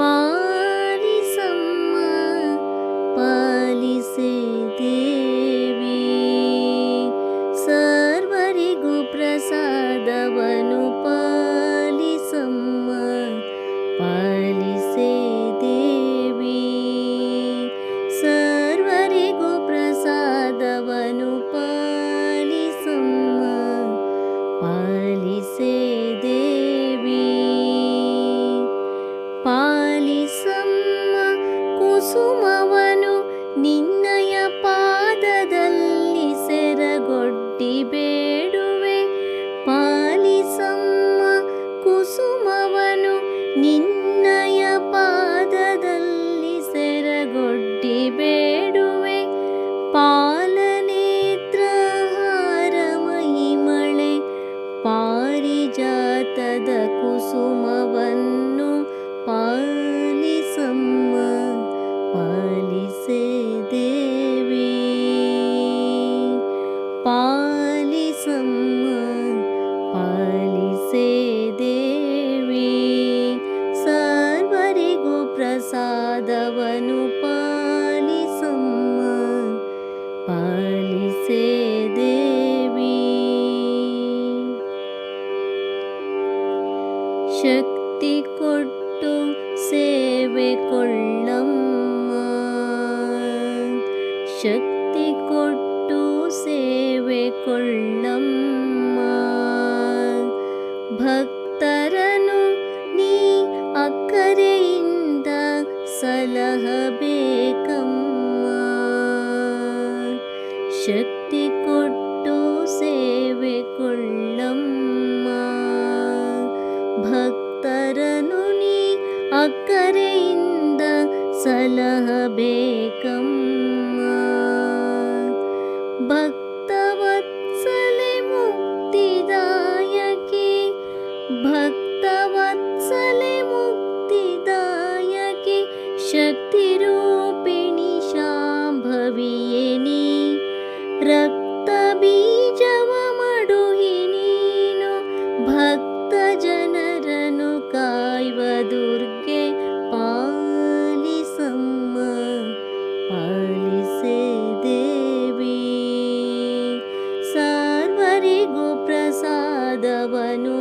ಪಾಲಿಸಮ್ಮ ಬೇಡುವೆ. ಪಾಲಿಸಮ್ಮ ಕುಸುಮವನು ನಿನ್ನಯ ಪಾದದಲ್ಲಿ ಸೆರಗೊಡ್ಡಿ ಬೇಡುವೆ. ಪಾಲನೇತ್ರಹಾರ ಮಹಿಮಳೆ ಪಾರಿಜಾತದ ಕುಸುಮವನ್ನು ಪಾಲಿಸಮ್ಮ ಪ್ರಸಾದವನು ಪಾಲಿಸಮ್ಮ ಪಾಲಿಸೆ ದೇವಿ. ಶಕ್ತಿ ಕೊಟ್ಟು ಸೇವೆ ಕೊಳ್ಳಮ್ಮ ಶಕ್ತಿ ಕೊಟ್ಟು ಸೇವೆ ಕೊಳ್ಳಮ್ಮ. ಭಕ್ತರನು ಸಲಹಬೇಕಮ್ಮ ಶಕ್ತಿ ಕೊಟ್ಟು ಸೇವೆ ಕೊಳ್ಳಮ್ಮ. ಭಕ್ತರನು ನೀ ಅಕ್ಕರೆಯಿಂದ ಸಲಹಬೇಕಮ್ಮ ಪ್ರಸಾದವನು